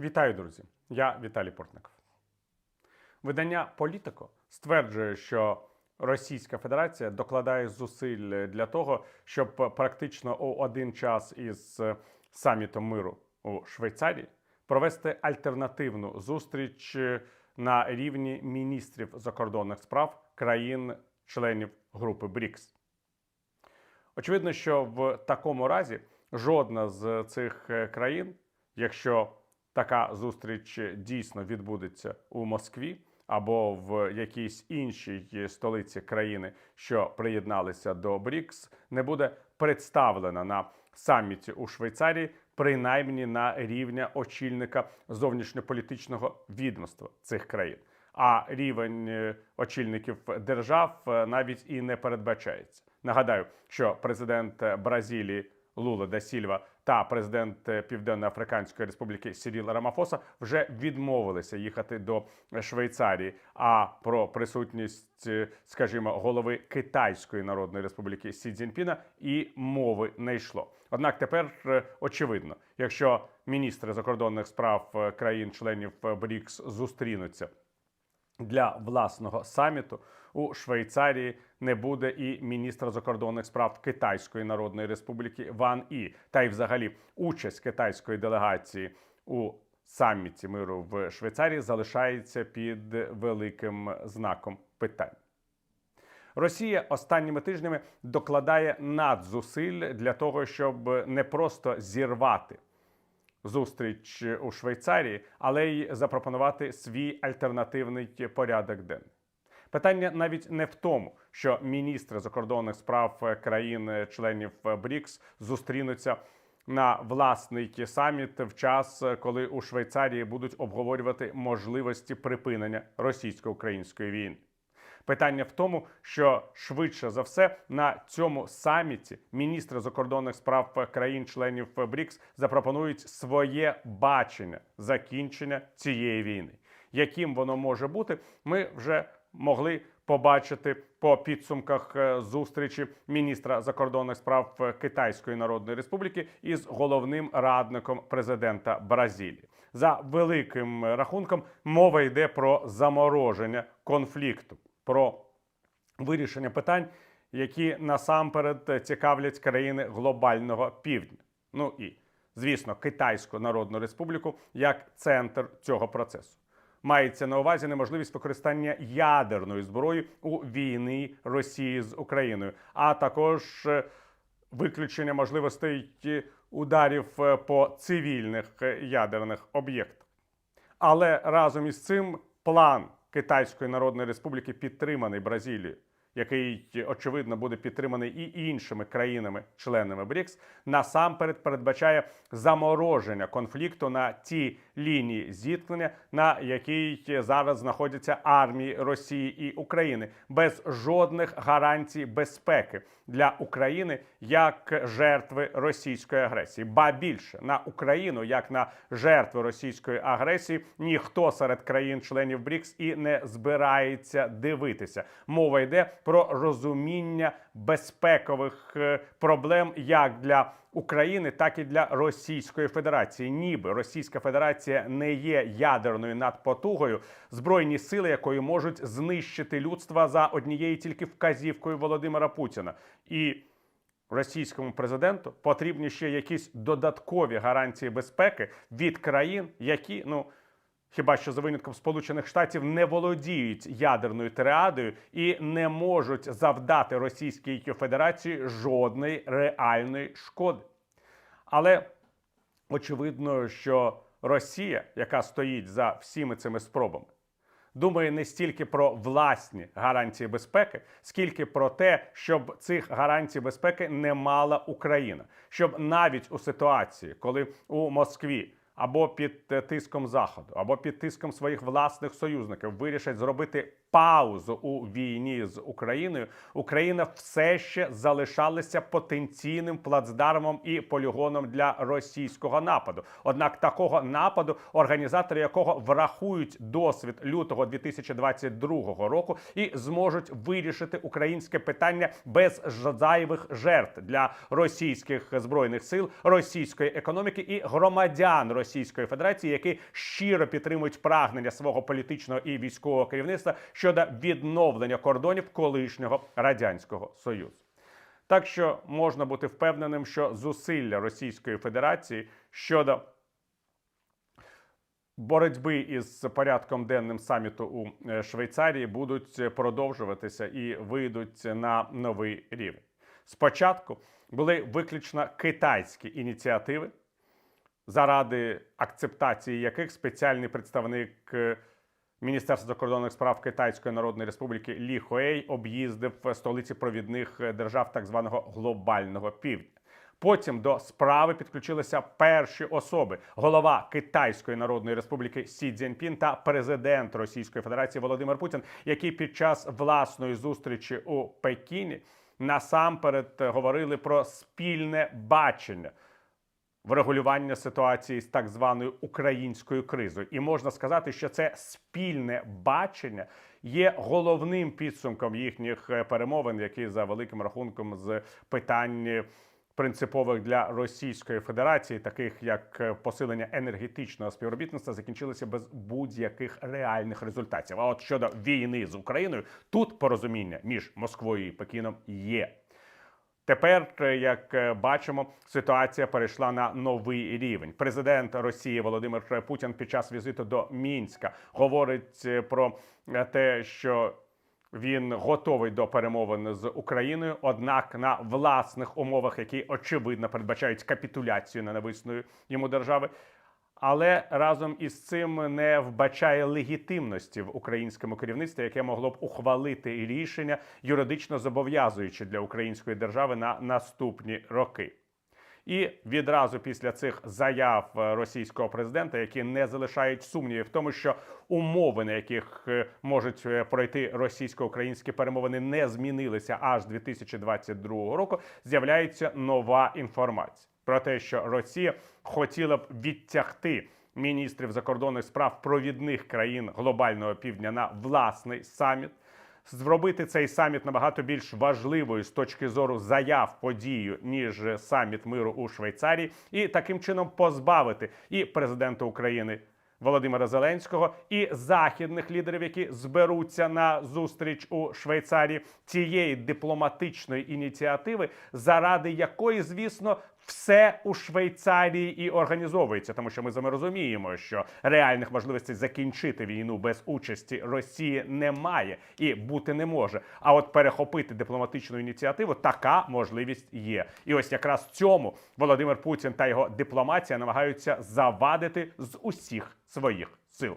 Вітаю, друзі! Я Віталій Портников. Видання Політико стверджує, що Російська Федерація докладає зусиль для того, щоб практично у один час із самітом миру у Швейцарії провести альтернативну зустріч на рівні міністрів закордонних справ країн-членів групи БРІКС. Очевидно, що в такому разі жодна з цих е, країн, якщо така зустріч дійсно відбудеться у Москві або в якійсь іншій столиці країни, що приєдналися до БРІКС, не буде представлена на саміті у Швейцарії, принаймні на рівня очільника зовнішньополітичного відомства цих країн. А рівень е, очільників держав е, навіть і не передбачається. Нагадаю, що президент е, Бразилії Лула да Сільва та президент е, Південно-Африканської Республіки Сіріл Рамафоса вже відмовилися їхати до Швейцарії. А про присутність, е, скажімо, голови Китайської Народної Республіки Сі Цзіньпіна і мови не йшло. Однак тепер е, очевидно, якщо міністри закордонних справ країн-членів БРІКС зустрінуться для власного саміту у Швейцарії не буде і міністра закордонних справ Китайської Народної Республіки Ван І. Та й взагалі участь китайської делегації у саміті миру в Швейцарії залишається під великим знаком питань. Росія останніми тижнями докладає надзусиль для того, щоб не просто зірвати зустріч у Швейцарії, але й запропонувати свій альтернативний порядок денний. Питання навіть не в тому, що міністри закордонних справ країн-членів БРІКС зустрінуться на власний саміт в час, коли у Швейцарії будуть обговорювати можливості припинення російсько-української війни. Питання в тому, що швидше за все на цьому саміті міністри закордонних справ країн-членів БРІКС запропонують своє бачення закінчення цієї війни. Яким воно може бути, ми вже могли побачити по підсумках е, зустрічі міністра закордонних справ е, Китайської Народної Республіки із головним радником президента Бразилії. За великим рахунком мова йде про замороження конфлікту, про вирішення питань, які насамперед цікавлять країни глобального півдня. Ну і звісно, Китайську Народну Республіку як центр цього процесу. Мається на увазі неможливість використання ядерної зброї у війни Росії з Україною, а також е, виключення можливостей е, ударів е, по цивільних ядерних об'єктах. Але разом із цим план Китайської Народної Республіки підтриманий Бразилією, який очевидно буде підтриманий і іншими країнами-членами БРІКС, насамперед передбачає замороження конфлікту на тій лінії зіткнення, на якій зараз знаходяться армії Росії і України, без жодних гарантій безпеки для України як жертви російської агресії. Ба більше на Україну як на жертву російської агресії ніхто серед країн-членів БРІКС і не збирається дивитися. Мова йде про розуміння безпекових е, проблем як для України, так і для Російської Федерації. Ніби Російська Федерація не є ядерною надпотугою, збройні сили якої можуть знищити людство за однією тільки вказівкою Володимира Путіна. І російському президенту потрібні ще якісь додаткові гарантії безпеки від країн, які ну. Хіба що за винятком Сполучених Штатів не володіють ядерною триадою і не можуть завдати Російській Федерації жодної реальної шкоди. Але очевидно, що Росія, яка стоїть за всіми цими спробами, думає не стільки про власні гарантії безпеки, скільки про те, щоб цих гарантій безпеки не мала Україна, щоб навіть у ситуації, коли у Москві або під е, тиском заходу, або під тиском своїх власних союзників вирішать зробити паузу у війні з Україною, Україна все ще залишалася потенційним плацдармом і полігоном для російського нападу. Однак такого нападу, організатори якого врахують досвід лютого 2022 року і зможуть вирішити українське питання без зайвих жертв для російських збройних сил, російської економіки і громадян Російської Федерації, які щиро підтримують прагнення свого політичного і військового керівництва щодо відновлення кордонів колишнього радянського союзу. Так що можна бути впевненим, що зусилля Російської Федерації щодо боротьби із порядком денним саміту у е, Швейцарії будуть продовжуватися і вийдуть на новий рівень. Спочатку були виключно китайські ініціативи, заради акцептації яких спеціальний представник Міністерства закордонних справ Китайської Народної Республіки Лі Хуей об'їздив столиці провідних е, держав так званого глобального півдня. Потім до справи підключилися перші особи: голова Китайської Народної Республіки Сі Цзіньпін та президент Російської Федерації Володимир Путін, які під час власної зустрічі у Пекіні насамперед е, говорили про спільне бачення врегулювання ситуації з так званою українською кризою. І можна сказати, що це спільне бачення є головним підсумком їхніх е, перемовин, які за великим рахунком з питань. Принципових для Російської Федерації, таких як е, посилення енергетичного співробітництва, закінчилися без будь-яких реальних результатів. А от щодо війни з Україною, тут порозуміння між Москвою і Пекіном є. Тепер, е, як е, бачимо, ситуація перейшла на новий рівень. Президент Росії Володимир Путін під час візиту до Мінська говорить е, про те, що він готовий до перемовин з Україною, однак на власних умовах, які очевидно передбачають капітуляцію ненависної йому держави. Але разом із цим не вбачає легітимності в українському керівництві, яке могло б ухвалити рішення юридично зобов'язуючи для української держави на наступні роки. І відразу після цих заяв російського президента, які не залишають сумнівів в тому, що умови, на яких е, можуть е, пройти російсько-українські перемовини, не змінилися аж 2022 року. З'являється нова інформація про те, що Росія хотіла б відтягти міністрів закордонних справ провідних країн глобального півдня на власний саміт зробити цей саміт набагато більш важливою з точки зору заяв подію, ніж саміт миру у Швейцарії, і таким чином позбавити і президента України. Володимира Зеленського і західних лідерів, які зберуться на зустріч у Швейцарії, цієї дипломатичної ініціативи, заради якої, звісно, все у Швейцарії і організовується, тому що ми з вами розуміємо, що реальних можливостей закінчити війну без участі Росії немає і бути не може. А от перехопити дипломатичну ініціативу така можливість є. І ось якраз цьому Володимир Путін та його дипломатія намагаються завадити з усіх своїх сил.